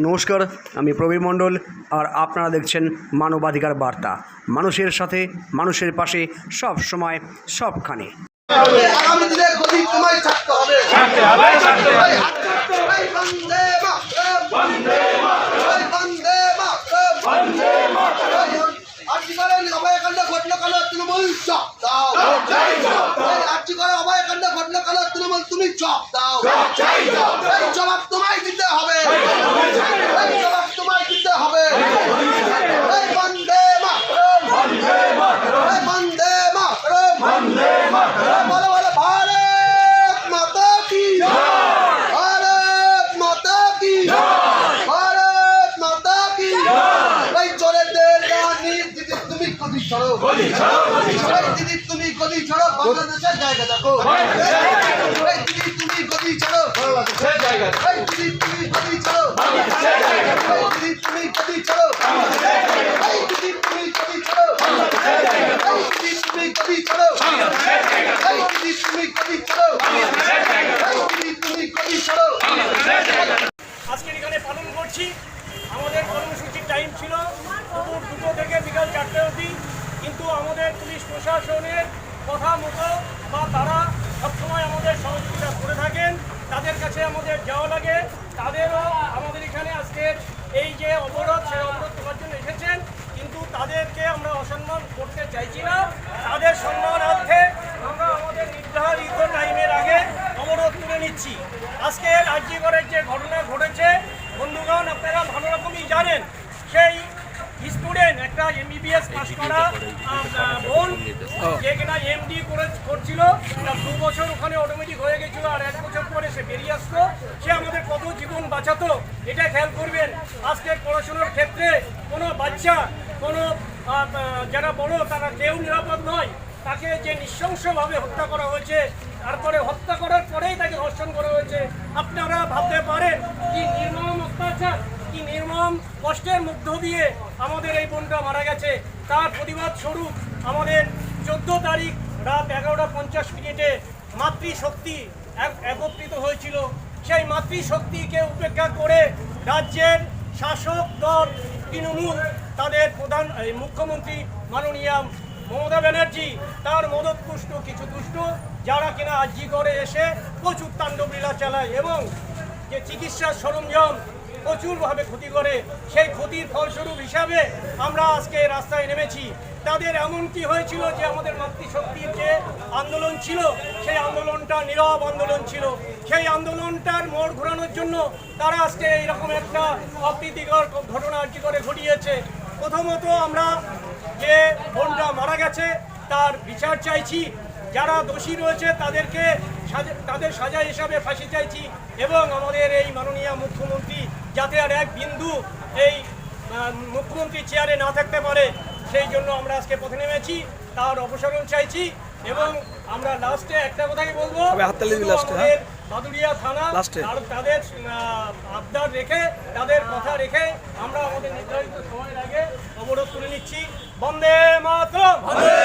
নমস্কার, আমি প্রবীর মণ্ডল আর আপনারা দেখছেন মানবাধিকার বার্তা। মানুষের সাথে, মানুষের পাশে, সব সময়, সবখানে। তৃণমূল তুমি চপ দাও। জবাব তোমায় দিতে হবে এই জবাব তোমায় দিতে হবে এই বন্দে মাতরম বন্দে মাতরম এই বন্দে মাতরম বন্দে মাতরম বলো বলো ভারত মাতা কি ভারত মাতা কি ভারত মাতা কি এই চোরেদের রানী দিদি তুমি গদি ছাড়ো এই দিদি তুমি গদি ছাড়ো বাংলাদেশের জায়গা দেখো। এই দিদি তুমি গদি ছাড়ো দিদি তুমি ছাড়ো এই দিদি তুমি গদি ছাড়ো দিদি তুমি ছাড়ো এই দিদি তুমি ছাড়ো দিদি ছাড়ো দিদি ছাড়ো আজকের এখানে পালন করছি। আমাদের কর্মসূচির টাইম ছিল। দুপুর দুটো থেকে বিকাল চারটে অবধি। কিন্তু আমাদের পুলিশ প্রশাসনের কথা মতো বা তারা সবসময় আমাদের সহযোগিতা করে থাকেন, তাদের কাছে আমাদের যাওয়া লাগে, তাদেরও আমাদের এখানে আজকের এই যে অবরোধ সেই অবরোধ করার জন্য এসেছেন কিন্তু তাদেরকে আমরা অসম্মান করতে চাইছি না তাদের সম্মানার্থে আমরা আমাদের নির্ধারিত টাইমের আগে অবরোধ তুলে নিচ্ছি আজকে রাজ্যগড়ের যে ঘটনা ঘটেছে বন্ধুগণ আপনারা ভালো রকমই জানেন সেই স্টুডেন্ট একটা এমবিবিএস পাস করা বোন যে কিনা এমডি করে করছিল তার দু বছর ওখানে অটোমেটিক হয়ে গেছিল আর এক বছর পরে সে বেরিয়ে আসতো সে আমাদের কত জীবন বাঁচাতো এটা খেয়াল করবেন। আজকের পড়াশোনার ক্ষেত্রে কোনো বাচ্চা কোনো যারা বড় তারা কেউ নিরাপদ নয়। তাকে যে নৃশংসভাবে হত্যা করা হয়েছে তারপরে হত্যা করার পরেই তাকে ধর্ষণ করা হয়েছে। আপনারা ভাবতে পারেন কি নির্মম অত্যাচার? কি নির্মম কষ্টের মধ্য দিয়ে আমাদের এই বোনটা মারা গেছে। তার প্রতিবাদ স্বরূপ আমাদের চোদ্দ তারিখ রাত এগারোটা পঞ্চাশ মিনিটে মাতৃশক্তি এক- একত্রিত হয়েছিল। সেই মাতৃশক্তিকে উপেক্ষা করে রাজ্যের শাসক দল তৃণমূল, তাদের প্রধান মুখ্যমন্ত্রী মাননীয় মমতা ব্যানার্জি, তার মদতপুষ্ট কিছু দুষ্ট, যারা কিনা আর্জি করে এসে প্রচুর তাণ্ডব লীলা চালায় এবং যে চিকিৎসার সরঞ্জাম প্রচুরভাবে ক্ষতি করে। সেই ক্ষতির ফলস্বরূপ হিসাবে আমরা আজকে রাস্তায় নেমেছি। তাদের এমন কি হয়েছিল যে আমাদের মাতৃশক্তির যে আন্দোলন ছিল, সেই আন্দোলনটা নীরব আন্দোলন ছিল। সেই আন্দোলনটার মোড় ঘোরানোর জন্য তারা আজকে এইরকম একটা অপ্রীতিকর ঘটনা আর্জি করে ঘটিয়েছে। প্রথমত আমরা যে বোনটা মারা গেছে, তার বিচার চাইছি। যারা দোষী রয়েছে তাদেরকে তাদের সাজা হিসাবে ফাঁসি চাইছি এবং আমাদের এই মাননীয় মুখ্যমন্ত্রী যাতে আর এক বিন্দু এই মুখ্যমন্ত্রী চেয়ারে না থাকতে পারে সেই জন্য আমরা আজকে পথে নেমেছি তার অপসারণ চাইছি এবং আমরা লাস্টে একটা কথাই বলব। আমাদের বাদুড়িয়া থানা আর তাদের আহ, আবদার রেখে তাদের কথা রেখে আমরা আমাদের নির্ধারিত সময়ের আগে অবরোধ করে নিচ্ছি। বন্দে মাতরম! বন্দে